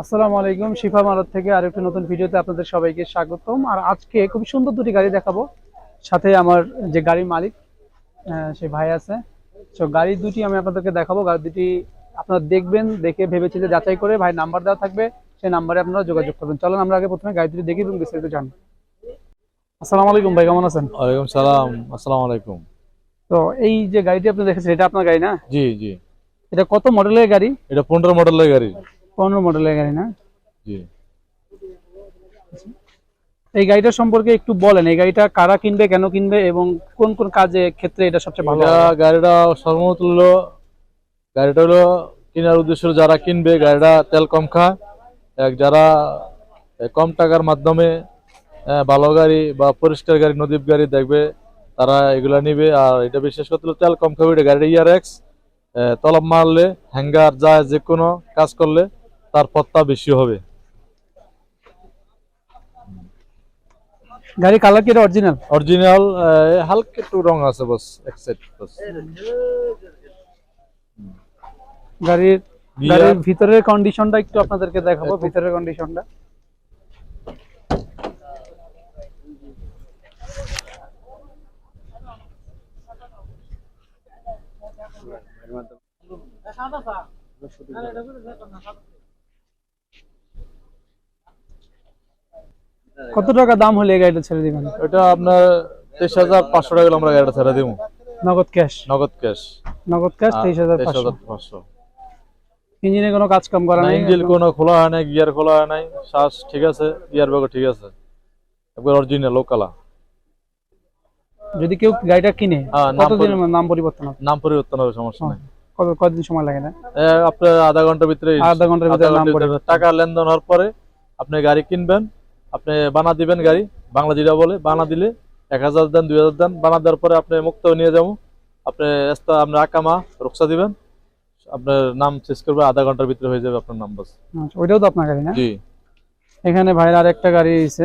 আসসালামু আলাইকুম শিফা মারত থেকে আরেকটি নতুন ভিডিওতে আপনাদের সবাইকে স্বাগতম। আর আজকে খুব সুন্দর দুটি গাড়ি দেখাবো। সাথে আমার যে গাড়ির মালিক সে ভাই আছে। তো গাড়ি দুটি আমি আপনাদেরকে দেখাবো। গাড়ি দুটি আপনারা দেখবেন দেখে ভেবেচিন্তে যাচাই করে ভাই নাম্বার দেওয়া থাকবে সেই নাম্বারে আপনারা যোগাযোগ করবেন। চলুন আমরা আগে প্রথমে গাড়ি দুটি দেখি এবং বিস্তারিত জানি। আসসালামু আলাইকুম ভাই কেমন আছেন? ওয়ালাইকুম সালাম আসসালামু আলাইকুম। তো এই যে গাড়িটি আপনি দেখেছেন এটা আপনার গাড়ি না? জি জি। এটা কত মডেলের গাড়ি? এটা পনেরো মডেলের গাড়ি। পনেরো মডেলের গাড়ি না? এই গাড়িটা সম্পর্কে একটু বলেন এই গাড়িটা কারা কিনবে কেন কিনবে এবং কোন কোন কাজে ক্ষেত্রে এটা সবচেয়ে ভালো গাড়িটা সর্বমত হলো গাড়িটা হলো কেনার উদ্দেশ্য যারা কিনবে গাড়িটা তেল কম খায়। এক যারা কম টাকার মাধ্যমে ভালো গাড়ি বা পরিষ্কার গাড়ি নদীপ গাড়ি দেখবে তারা এগুলা নিবে। আর এটা বিশেষ করে তেল কম খাবে এটা গাড়িটা ইয়ার এক্স তলব মারলে হ্যাঙ্গার যায় যে কোনো কাজ করলে তার পত্তা বেশি হবে। গাড়ি কালার কি এটা অরিজিনাল অরিজিনাল হালকা একটু রং আছে বস এক সেট বস। গাড়ির গাড়ির ভিতরের কন্ডিশনটা একটু আপনাদেরকে দেখাবো ভিতরের কন্ডিশনটা কত টাকা দাম হলে এই গাড়িটা ছেড়ে দিবেন? এটা আপনার তেইশ হাজার পাঁচশো টাকা আমরা গাড়িটা ছেড়ে দিব নগদ ক্যাশ? নগদ ক্যাশ। নগদ ক্যাশ তেইশ হাজার পাঁচশো। ইঞ্জিনে কোনো কাজ কাম করা নাই? ইঞ্জিল কোনো খোলা হয় নাই গিয়ার খোলা হয় নাই। শ্বাস ঠিক আছে গিয়ার ব্যাগও ঠিক আছে। একবার অরিজিনাল লোকালা যদি কেউ গাড়িটা কিনে হ্যাঁ, কতদিনের নাম পরিবর্তন হবে? নাম পরিবর্তন হবে সমস্যা নেই। কত কতদিন সময় লাগে না? আপনার আধা ঘণ্টার ভিতরে আধা ঘণ্টার ভিতরে নাম পরিবর্তন। ভিতরে টাকা লেনদেন হওয়ার পরে আপনি গাড়ি কিনবেন আপনি বানা দিবেন গাড়ি বাংলা যেটা বলে বানা দিলে এক হাজার দেন দুই হাজার দেন বানা দেওয়ার পরে আপনি মুক্ত নিয়ে যাব। আপনি এস্তা আপনার আকামা রক্সা দিবেন। আপনার নাম চেঞ্জ করবে আধা ঘণ্টার ভিতরে হয়ে যাবে আপনার নাম বাস আচ্ছা, ওইটাও তো আপনার গাড়ি না? জি। এখানে ভাইয়ের আর একটা গাড়ি এসেছে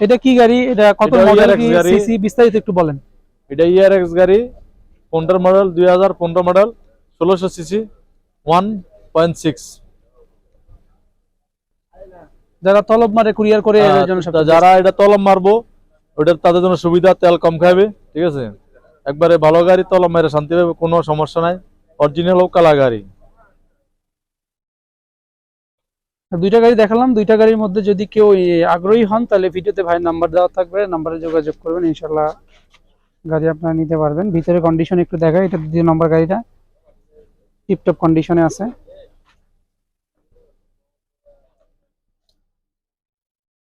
এটা কি গাড়ি? এটা কত মডেল। সিসি বিস্তারিত একটু বলেন। এটা ইয়ার এক্স গাড়ি। পনেরো মডেল দুই হাজার পনেরো মডেল ষোলোশো সিসি ওয়ান পয়েন্ট সিক্স যারা তলব মারে কুরিয়ার করে যারা এটা তলম মারবো ওটার তাদের জন্য সুবিধা তেল কম খাবে ঠিক আছে? একবারে ভালো গাড়ি তলব মারে শান্তি পাবে কোনো সমস্যা নাই। অরিজিনাল কালা গাড়ি। দুইটা গাড়ি দেখালাম দুইটা গাড়ির মধ্যে যদি কেউ আগ্রহী হন তাহলে ভিডিওতে ভাই নাম্বার দেওয়া থাকবে নাম্বারে যোগাযোগ করবেন ইনশাল্লাহ গাড়ি আপনারা নিতে পারবেন। ভিতরে কন্ডিশন একটু দেখায় এটা দ্বিতীয় নম্বর গাড়িটা। টিপটপ কন্ডিশনে আছে।